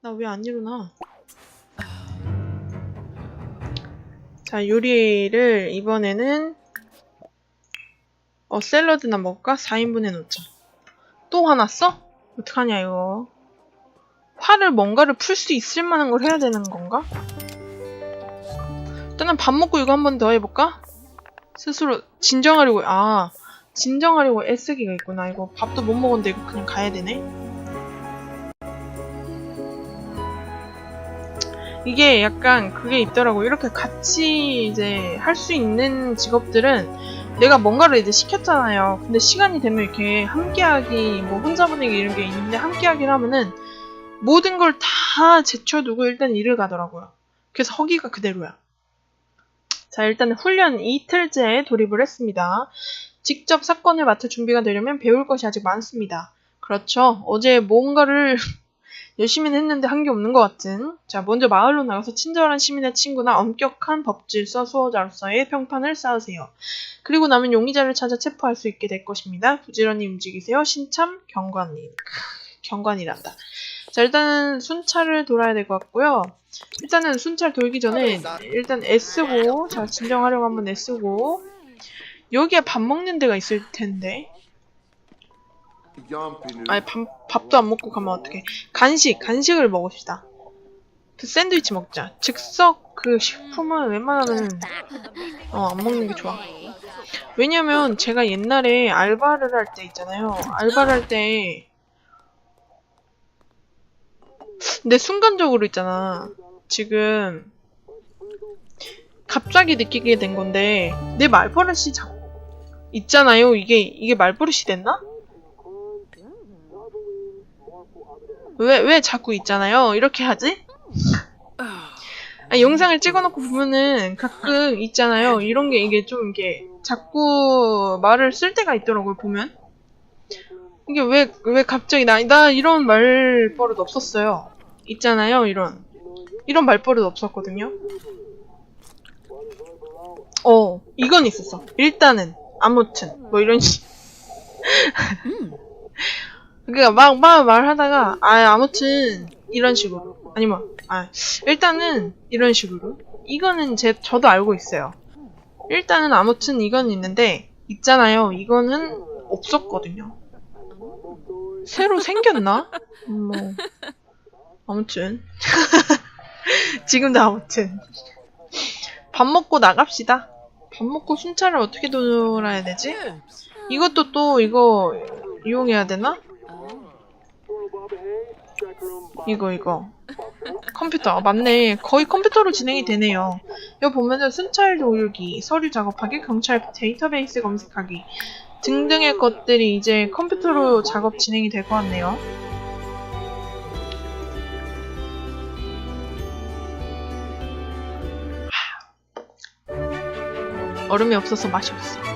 나 왜 안 일어나? 자, 요리를 이번에는 어, 샐러드나 먹을까? 4인분 해놓자. 또 화났어? 어떡하냐, 이거. 화를 뭔가를 풀 수 있을 만한 걸 해야 되는 건가? 일단은 밥 먹고 이거 한 번 더 해볼까? 스스로 진정하려고, 아, 진정하려고 애쓰기가 있구나. 이거 밥도 못 먹었는데 이거 그냥 가야 되네? 이게 약간 그게 있더라고. 이렇게 같이 이제 할 수 있는 직업들은 내가 뭔가를 이제 시켰잖아요. 근데 시간이 되면 이렇게 함께하기, 뭐 혼자 보내기 이런 게 있는데 함께하기를 하면은 모든 걸 다 제쳐두고 일단 일을 가더라고요. 그래서 허기가 그대로야. 자, 일단 훈련 이틀째에 돌입을 했습니다. 직접 사건을 맡을 준비가 되려면 배울 것이 아직 많습니다. 그렇죠. 어제 뭔가를 열심히는 했는데 한 게 없는 것 같은. 자, 먼저 마을로 나가서 친절한 시민의 친구나 엄격한 법질서 수호자로서의 평판을 쌓으세요. 그리고 나면 용의자를 찾아 체포할 수 있게 될 것입니다. 부지런히 움직이세요. 신참 경관님. 크, 경관이란다. 자, 일단은 순찰을 돌아야 될 것 같고요. 일단은 순찰 돌기 전에 일단 애쓰고, 자, 진정하려고 한번 애쓰고, 여기에 밥 먹는 데가 있을 텐데. 아니, 밥, 밥도 안 먹고 가면 어떡해. 간식, 간식을 먹읍시다. 그 샌드위치 먹자. 즉석 그 식품은 웬만하면, 어, 안 먹는 게 좋아. 왜냐면 제가 옛날에 알바를 할 때 있잖아요. 알바를 할 때, 근데 순간적으로 있잖아. 지금, 갑자기 느끼게 된 건데, 내 말버릇이 자, 있잖아요. 이게, 이게 말버릇이 됐나? 왜, 왜 자꾸 있잖아요. 이렇게 하지? 아, 영상을 찍어놓고 보면은 가끔 있잖아요. 이런 게 이게 좀 이게 자꾸 말을 쓸 때가 있더라고요, 보면. 이게 왜, 왜 갑자기 나, 나 이런 말 버릇 없었어요. 있잖아요, 이런. 이런 말 버릇 없었거든요. 어, 이건 있었어. 일단은, 아무튼, 뭐 이런 식. 그니까 막, 막 말하다가, 아, 아무튼, 이런 식으로. 아니면, 아, 일단은, 이런 식으로. 이거는 제, 저도 알고 있어요. 일단은, 아무튼, 이건 있는데, 있잖아요. 이거는 없었거든요. 새로 생겼나? 뭐, 아무튼. 지금도 아무튼. 밥 먹고 나갑시다. 밥 먹고 순찰을 어떻게 돌아야 되지? 이것도 또, 이거, 이용해야 되나? 이거 이거. 컴퓨터. 아, 맞네. 거의 컴퓨터로 진행이 되네요. 여기 보면은 순찰 도울기 서류 작업하기 경찰 데이터베이스 검색하기 등등의 것들이 이제 컴퓨터로 작업 진행이 될 것 같네요. 얼음이 없어서 맛이 없어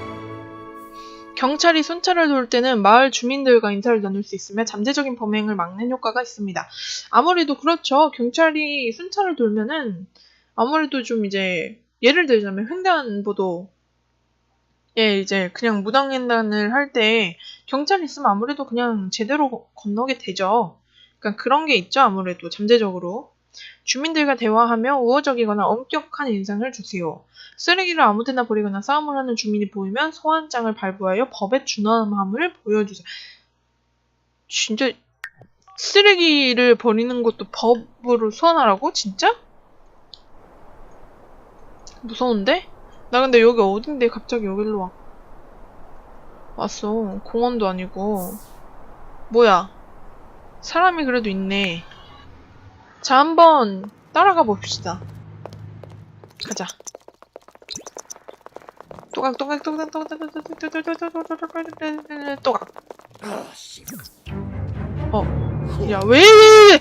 경찰이 순찰을 돌 때는 마을 주민들과 인사를 나눌 수 있으며 잠재적인 범행을 막는 효과가 있습니다. 아무래도 그렇죠. 경찰이 순찰을 돌면은 아무래도 좀 이제 예를 들자면 횡단보도 예 이제 그냥 무단횡단을 할 때 경찰이 있으면 아무래도 그냥 제대로 건너게 되죠. 그러니까 그런 게 있죠. 아무래도 잠재적으로 주민들과 대화하며 우호적이거나 엄격한 인상을 주세요. 쓰레기를 아무데나 버리거나 싸움을 하는 주민이 보이면 소환장을 발부하여 법에 준엄함을 보여주세요. 진짜 쓰레기를 버리는 것도 법으로 소환하라고? 진짜? 무서운데? 나 근데 여기 어딘데 갑자기 여기로 와. 왔어. 공원도 아니고. 뭐야. 사람이 그래도 있네. 자, 한번 따라가 봅시다. 가자. 또각 또각 또각 또각 또각 또각 또각 또각 또각 어. 야, 왜, 왜, 왜!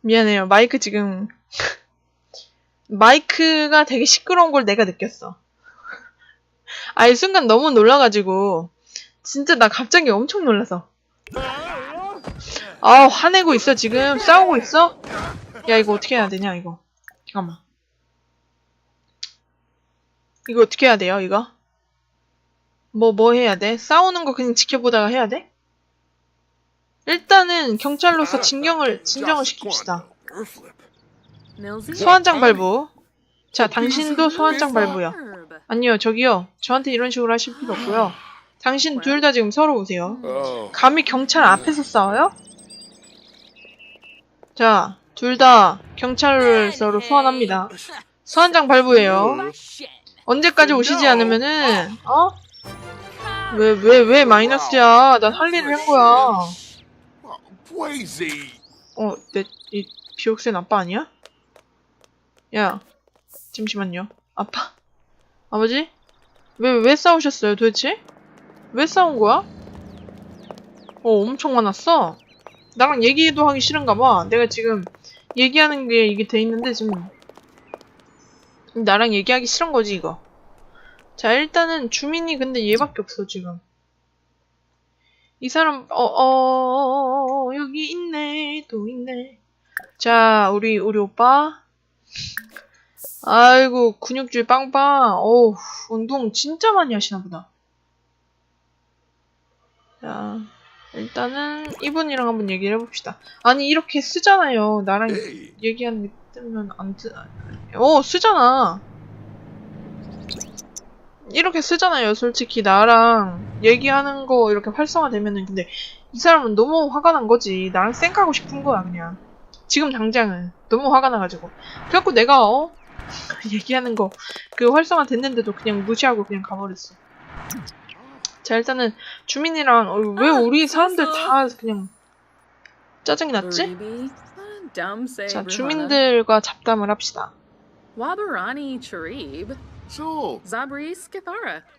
미안해요. 마이크 지금 마이크가 되게 시끄러운 걸 내가 느꼈어. 아, 이 순간 너무 놀라가지고 진짜 나 갑자기 엄청 놀라서 아, 화내고 있어 지금 싸우고 있어? 야, 이거 어떻게 해야 되냐 이거. 잠깐만. 이거 어떻게 해야 돼요, 이거? 뭐, 뭐 해야 돼? 싸우는 거 그냥 지켜보다가 해야 돼? 일단은 경찰로서 진경을 진정을 시킵시다. 소환장 발부. 자, 당신도 소환장 발부요. 아니요, 저기요. 저한테 이런 식으로 하실 필요 없고요. 당신 둘 다 지금 서로 오세요. Oh. 감히 경찰 앞에서 싸워요? 자, 둘 다 경찰서로 소환합니다. 소환장 발부예요. 언제까지 오시지 않으면은 어? 왜 왜 왜 마이너스야? 난 할 일을 한 거야. Oh. 어, 내 이 비옥센 아빠 아니야? 야, 잠시만요. 아빠, 아버지, 왜 왜 싸우셨어요 도대체? 왜 싸운 거야? 어, 엄청 많았어. 나랑 얘기도 하기 싫은가 봐. 내가 지금 얘기하는 게 이게 돼 있는데 지금 나랑 얘기하기 싫은 거지 이거. 자, 일단은 주민이 근데 얘밖에 없어 지금. 이 사람 어, 어, 어, 어, 여기 있네. 또 있네. 자, 우리 우리 오빠. 아이고, 근육질 빵빵. 어우, 운동 진짜 많이 하시나 보다. 자, 일단은 이분이랑 한번 얘기를 해봅시다. 아니, 이렇게 쓰잖아요. 나랑. 얘기하는 게 뜨면 안 뜨, 어, 쓰잖아. 이렇게 쓰잖아요. 솔직히 나랑 얘기하는 거 이렇게 활성화되면은 근데 이 사람은 너무 화가 난 거지. 나랑 쌩까고 싶은 거야, 그냥. 지금 당장은. 너무 화가 나가지고. 그래갖고 내가, 어? 얘기하는 거, 그 활성화 됐는데도 그냥 무시하고 그냥 가버렸어. 자, 일단은 주민이랑, 어, 왜 우리 사람들 다 그냥 짜증이 났지? 자. 주민들과 잡담을 합시다. Charib. So. Zabri Skithara. Kiarba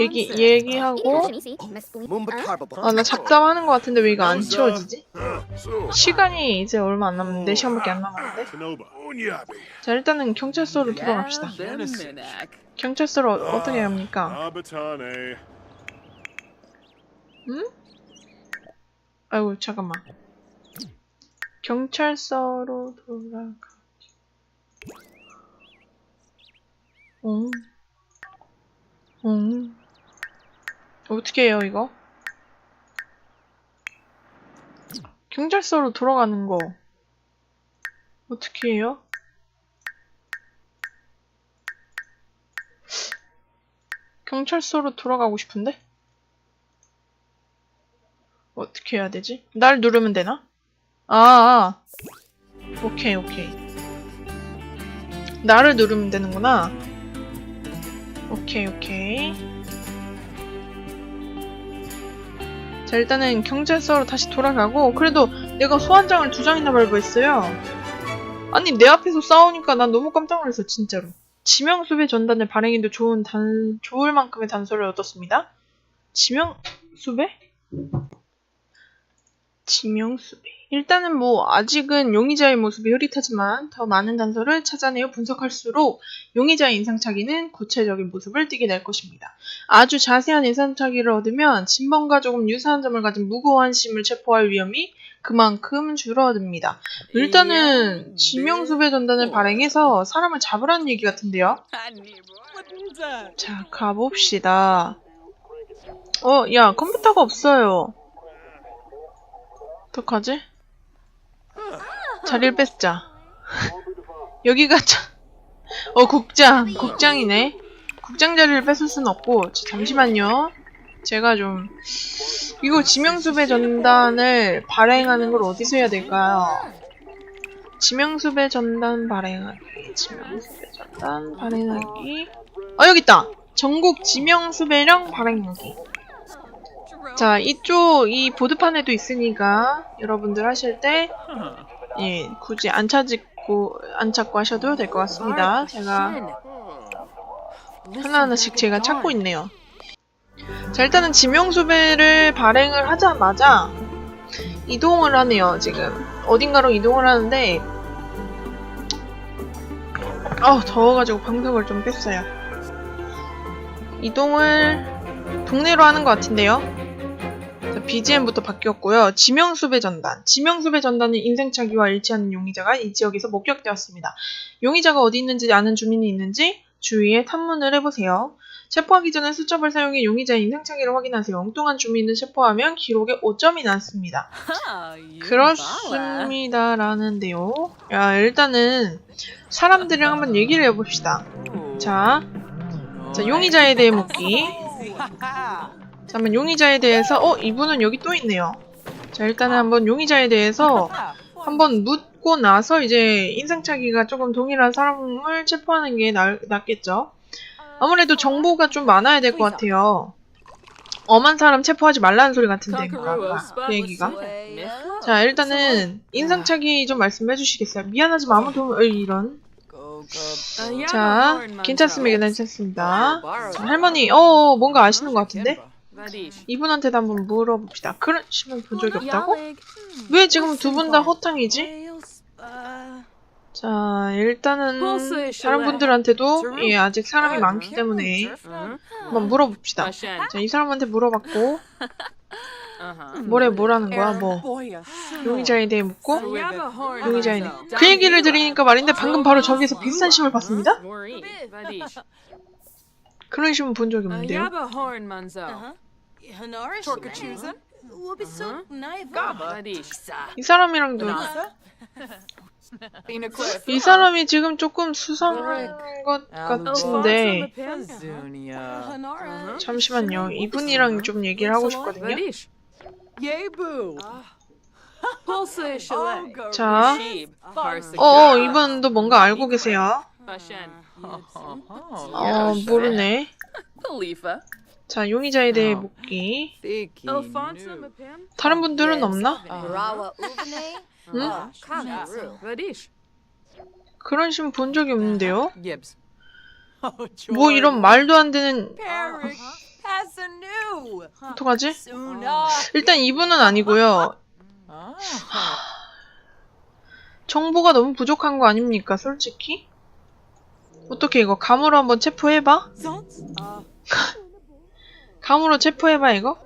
얘기. 얘기하고, 아, 나 잡담하는 거 같은데 왜 이거 안 치워지지? 시간이 이제 얼마 안 남았는데, 4시간밖에 안 남았는데? 자, 일단은 경찰서로 들어갑시다. 경찰서로 어, 어떻게 합니까? 응? 아이고, 잠깐만. 경찰서로 돌아가. 응. 응. 어떻게 해요, 이거? 경찰서로 돌아가는 거. 어떻게 해요? 경찰서로 돌아가고 싶은데? 어떻게 해야 되지? 날 누르면 되나? 아, 아. 오케이, 오케이. 나를 누르면 되는구나. 오케이, 오케이. 자, 일단은 경찰서로 다시 돌아가고, 그래도 내가 소환장을 두 장이나 발부했어요. 아니, 내 앞에서 싸우니까 난 너무 깜짝 놀랐어, 진짜로. 지명수배 전단을 발행해도 좋은 단, 좋을 만큼의 단서를 얻었습니다. 지명수배? 지명수배. 일단은 뭐 아직은 용의자의 모습이 흐릿하지만 더 많은 단서를 찾아내어 분석할수록 용의자의 인상착의는 구체적인 모습을 띠게 될 것입니다. 아주 자세한 인상착의를 얻으면 진범과 조금 유사한 점을 가진 무고한 심을 체포할 위험이 그만큼 줄어듭니다. 일단은 지명수배 전단을 발행해서 사람을 잡으라는 얘기 같은데요. 자, 가봅시다. 어, 야, 컴퓨터가 없어요. 어떡하지? 자리를 뺏자. 여기가 자... 어, 국장. 국장이네. 국장 자리를 뺏을 순 없고. 자, 잠시만요. 제가 좀... 이거 지명수배 전단을 발행하는 걸 어디서 해야 될까요? 지명수배 전단 발행하기. 지명수배 전단 발행하기. 아, 여기 있다! 전국 지명수배령 발행하기. 자, 이쪽, 이 보드판에도 있으니까, 여러분들 하실 때, 예, 굳이 안 찾고, 안 찾고 하셔도 될 것 같습니다. 제가 하나하나씩 제가 찾고 있네요. 자, 일단은 지명수배를 발행을 하자마자, 이동을 하네요, 지금. 어딘가로 이동을 하는데, 아우, 더워가지고 방석을 좀 뺐어요. 이동을 동네로 하는 것 같은데요. 자, BGM부터 바뀌었고요. 지명수배 전단. 지명수배 전단은 인생차기와 일치하는 용의자가 이 지역에서 목격되었습니다. 용의자가 어디 있는지 아는 주민이 있는지 주위에 탐문을 해보세요. 체포하기 전에 수첩을 사용해 용의자의 인상착의를 확인하세요. 엉뚱한 주민을 체포하면 기록에 5점이 남습니다. 그렇습니다라는데요. 야 일단은 사람들이랑 한번 얘기를 해봅시다. 자, 자 용의자에 대해 묻기. 자, 한번 용의자에 대해서 어 이분은 여기 또 있네요. 자 일단은 한번 용의자에 대해서 한번 묻고 나서 이제 인상착의가 조금 동일한 사람을 체포하는 게 나, 낫겠죠. 아무래도 정보가 좀 많아야 될 것 같아요. 엄한 사람 체포하지 말라는 소리 같은데 그 얘기가. 자 일단은 인상착의 좀 말씀해 주시겠어요? 미안하지만 아무 도움 어이, 이런. 자 괜찮습니다 괜찮습니다. 자, 할머니 어 뭔가 아시는 것 같은데 이분한테도 한번 물어봅시다. 그러시면 본 적이 없다고? 왜 지금 두 분 다 허탕이지? 자 일단은 다른 분들한테도 예, 아직 사람이 많기 때문에 한번 물어봅시다. 자 이 사람한테 물어봤고 뭐래 뭐라는 거야 뭐. 용의자에 대해 묻고 용의자에 대해 그 얘기를 들으니까 말인데 방금 바로 저기서 비슷한 심을 봤습니다. 그런 심은 본 적이 없는데요. 이 사람이랑도 이 사람이 지금 조금 수상한 것 같은데. 잠시만요. 이분이랑 좀 얘기를 하고 싶거든요. 자, 어, 어 이분도 뭔가 알고 계세요. 어 모르네. 자 용의자에 대해 묻기. 다른 분들은 없나? 응? 그런 심 본 적이 없는데요. 뭐 이런 말도 안 되는 어떡하지? 일단 이분은 아니고요. 정보가 너무 부족한 거 아닙니까, 솔직히? 어떻게 이거 감으로 한번 체포해봐? 감으로 체포해봐 이거?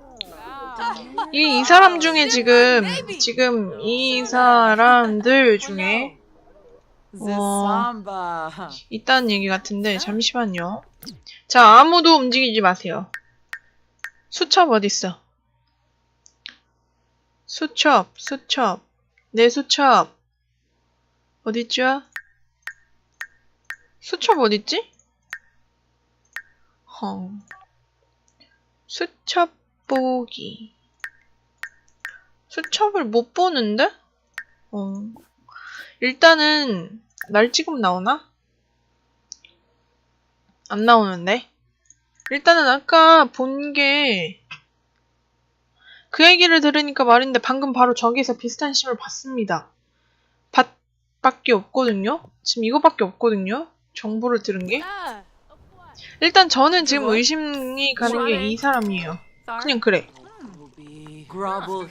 이, 이 사람 중에 지금 지금 이 사람들 중에 어, 있다는 얘기 같은데 잠시만요. 자 아무도 움직이지 마세요. 수첩 어딨어? 수첩 수첩 내 수첩 어딨죠? 수첩 어딨지? 헝 수첩 보기 수첩을 못 보는데? 어. 일단은 날 지금 나오나? 안 나오는데? 일단은 아까 본 게 그 얘기를 들으니까 말인데 방금 바로 저기서 비슷한 심을 봤습니다. 봤, 밖에 없거든요? 지금 이거밖에 없거든요? 정보를 들은 게? 일단 저는 지금 의심이 가는 게 이 사람이에요. 그냥 그래.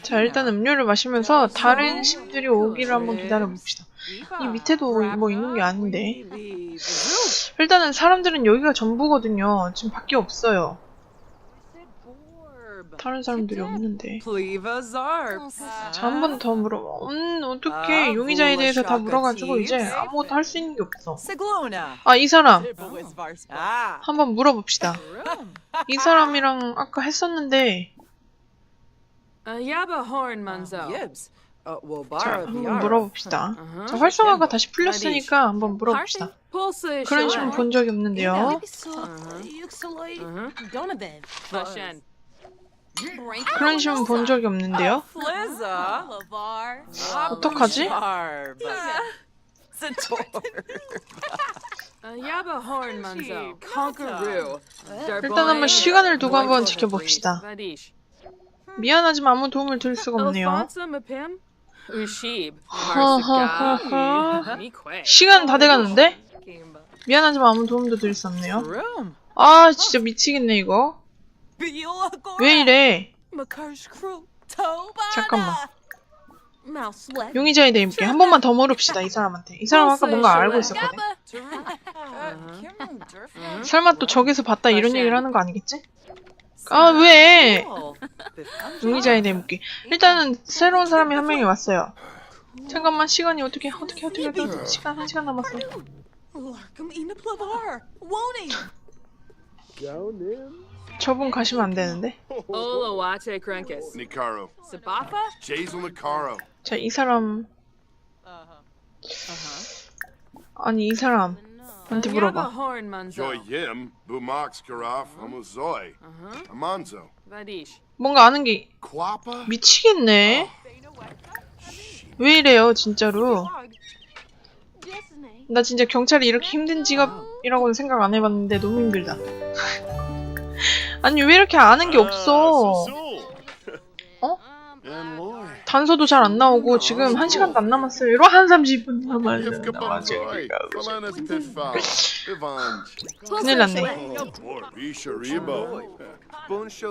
자, 일단 음료를 마시면서 다른 심들이 오기를 한번 기다려봅시다. 이 밑에도 뭐 있는 게 아닌데. 일단은 사람들은 여기가 전부거든요. 지금 밖에 없어요. 다른 사람들이 없는데. 자, 한번 더 물어. 음, 어떻게 용의자에 대해서 다 물어가지고 이제 아무것도 할 수 있는 게 없어. 아, 이 사람. 한번 물어봅시다. 이 사람이랑 아까 했었는데, 자, 한번 물어봅시다. 자, 활성화가 다시 풀렸으니까 한번 물어봅시다. 그런 식으로 본 적이 없는데요. 그런 식으로 본 적이 없는데요. 어떡하지? 일단 한번 시간을 두고 한번 지켜봅시다. 미안하지만 아무 도움을 드릴 수가 없네요. 하하하하. 시간 다 돼가는데? 미안하지만 아무 도움도 드릴 수 없네요. 아, 진짜 미치겠네, 이거. 왜 이래? 잠깐만. 용의자에 대해 묻게 한 번만 더 물읍시다, 이 사람한테. 이 사람 아까 뭔가 알고 있었거든. 설마 또 저기서 봤다 이런 얘기를 하는 거 아니겠지? 아, 왜? 용의자에 대해 묻기. 일단은 새로운 사람이 한 명이 왔어요. 잠깐만, 시간이 어떻게, 어떻게, 어떻게, 어떻게, 시간, 한 시간 남았어. 저분 가시면 안 되는데. Olawate Krunkus. Nikaro. Sabafa? Jazel Nikaro. 자, 이 사람 Uh-huh. 아니 이 사람 한테 물어봐. horn manzo. Joy Yim. Bumox Karaf. Uh-huh. Amanzo. Vadish. 뭔가 아는 게? 미치겠네. 왜 이래요, 진짜로? 나 진짜 경찰이 이렇게 힘든 직업 이라고는 생각 안 해봤는데 너무 힘들다. 아니 왜 이렇게 아는 게 없어? 어? And Loy. 단서도 잘 안 나오고 지금 한 시간도 안 남았어요. 이러 한 30분 남았어요. Ifkabanzoi. Falanas Pitfall. Ivanj. 큰일 났네.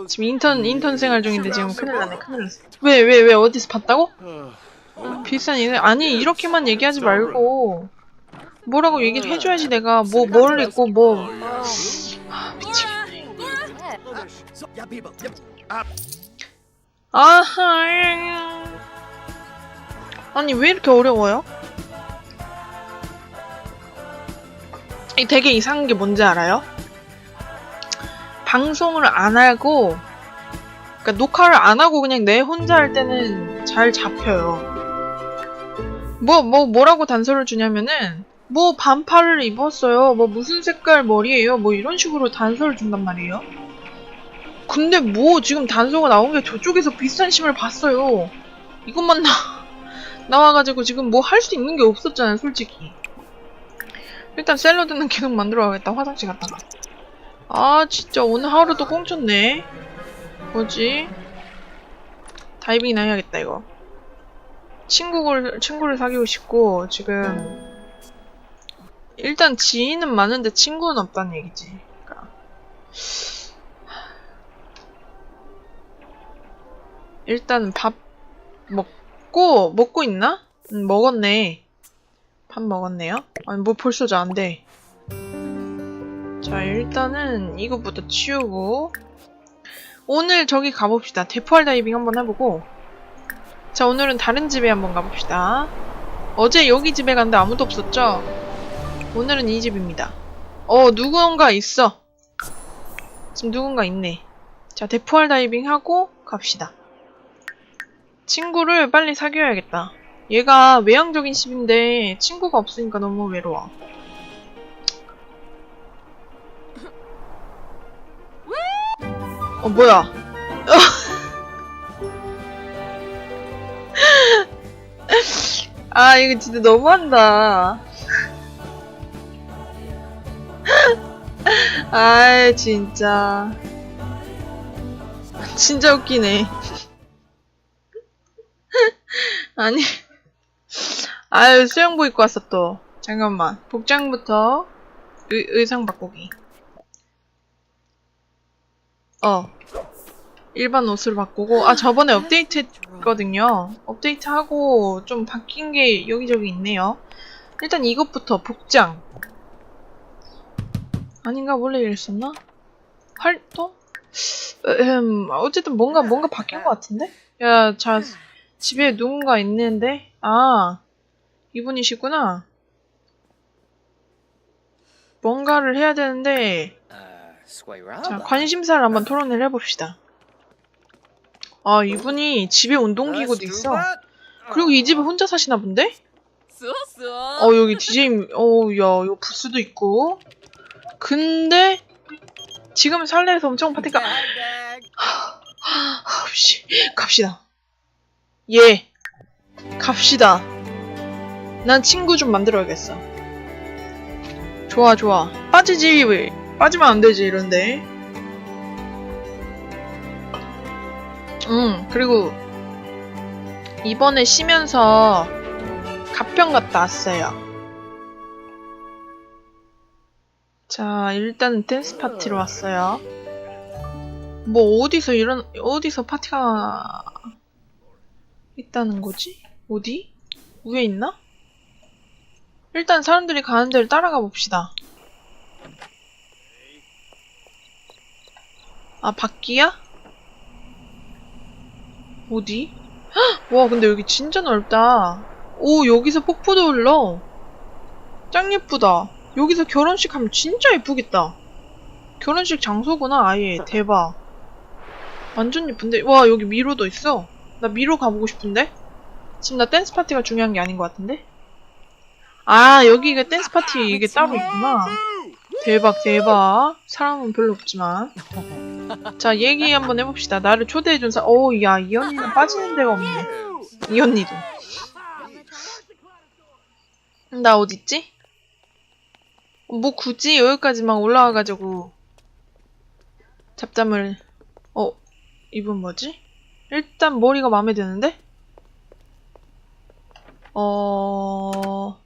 지금 인턴 인턴 생활 중인데 지금 큰일 났네. 큰일 났어. 왜왜왜 어디서 봤다고? 비싼 인생 아니 이렇게만 얘기하지 말고 뭐라고 얘기를 해줘야지 내가 뭐뭘 읽고 뭐 아, 미치겠네. 아하 아니 왜 이렇게 어려워요? 이 되게 이상한 게 뭔지 알아요? 방송을 안 하고 그러니까 녹화를 안 하고 그냥 내 혼자 할 때는 잘 잡혀요. 뭐, 뭐, 뭐라고 단서를 주냐면은, 뭐, 반팔을 입었어요. 뭐, 무슨 색깔 머리예요. 뭐, 이런 식으로 단서를 준단 말이에요. 근데 뭐, 지금 단서가 나온 게 저쪽에서 비슷한 심을 봤어요. 이것만 나, 나와가지고 지금 뭐 할 수 있는 게 없었잖아요, 솔직히. 일단 샐러드는 계속 만들어 가겠다, 화장실 갔다가. 아, 진짜 오늘 하루도 꽁쳤네. 뭐지? 다이빙이나 해야겠다, 이거. 친구를, 친구를 사귀고 싶고, 지금. 일단 지인은 많은데 친구는 없다는 얘기지. 그러니까. 일단 밥 먹고, 먹고 있나? 응, 먹었네. 밥 먹었네요? 아니, 뭐 벌써 자, 안 돼. 자, 일단은 이거부터 치우고, 오늘 저기 가봅시다. 대포알 다이빙 한번 해보고 자 오늘은 다른 집에 한번 가봅시다. 어제 여기 집에 갔는데 아무도 없었죠? 오늘은 이 집입니다. 어 누군가 있어. 지금 누군가 있네. 자 대포알 다이빙 하고 갑시다. 친구를 빨리 사귀어야겠다. 얘가 외향적인 집인데 친구가 없으니까 너무 외로워. 어 뭐야? 아 이거 진짜 너무한다. 아이 진짜 진짜 웃기네. 아니 아유 수영복 입고 왔어 또. 잠깐만 복장부터 의, 의상 바꾸기. 어. 일반 옷으로 바꾸고 아 저번에 업데이트 했거든요. 업데이트하고 좀 바뀐 게 여기저기 있네요. 일단 이것부터 복장. 아닌가 원래 이랬었나? 활동? 음, 어쨌든 뭔가 뭔가 바뀐 것 같은데? 야, 자 집에 누군가 있는데? 아, 이분이시구나. 뭔가를 해야 되는데 자, 관심사를 한번 토론을 해봅시다. 아, 이분이 집에 운동기구도 있어. 그리고 이 집에 혼자 사시나 본데? 어, 여기 DJ, 어, 야, 요 부스도 있고. 근데, 지금 설레에서 엄청 파티가, 아, 씨, 갑시다. 예, 갑시다. 난 친구 좀 만들어야겠어. 좋아, 좋아. 빠지지, 왜. 빠지면 안 되지, 이런데. 응, 그리고, 이번에 쉬면서, 가평 갔다 왔어요. 자, 일단 댄스 파티로 왔어요. 뭐, 어디서 이런, 어디서 파티가 있다는 거지? 어디? 위에 있나? 일단 사람들이 가는 데를 따라가 봅시다. 아, 밖이야? 어디? 헉! 와, 근데 여기 진짜 넓다. 오, 여기서 폭포도 흘러. 짱 예쁘다. 여기서 결혼식 하면 진짜 예쁘겠다. 결혼식 장소구나 아예. 대박. 완전 예쁜데? 와 여기 미로도 있어. 나 미로 가보고 싶은데? 지금 나 댄스 파티가 중요한 게 아닌 것 같은데? 아 여기가 댄스 파티 이게 따로 있구나. 대박 대박. 사람은 별로 없지만. 자 얘기 한번 해봅시다. 나를 초대해준 사람 어야 이 언니는 빠지는 데가 없네. 이 언니도. 나 어딨지? 뭐 굳이 여기까지만 올라와가지고 잡담을 어 이분 뭐지? 일단 머리가 마음에 드는데? 어...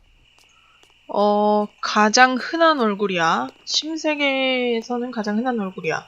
어... 가장 흔한 얼굴이야. 심세계에서는 가장 흔한 얼굴이야.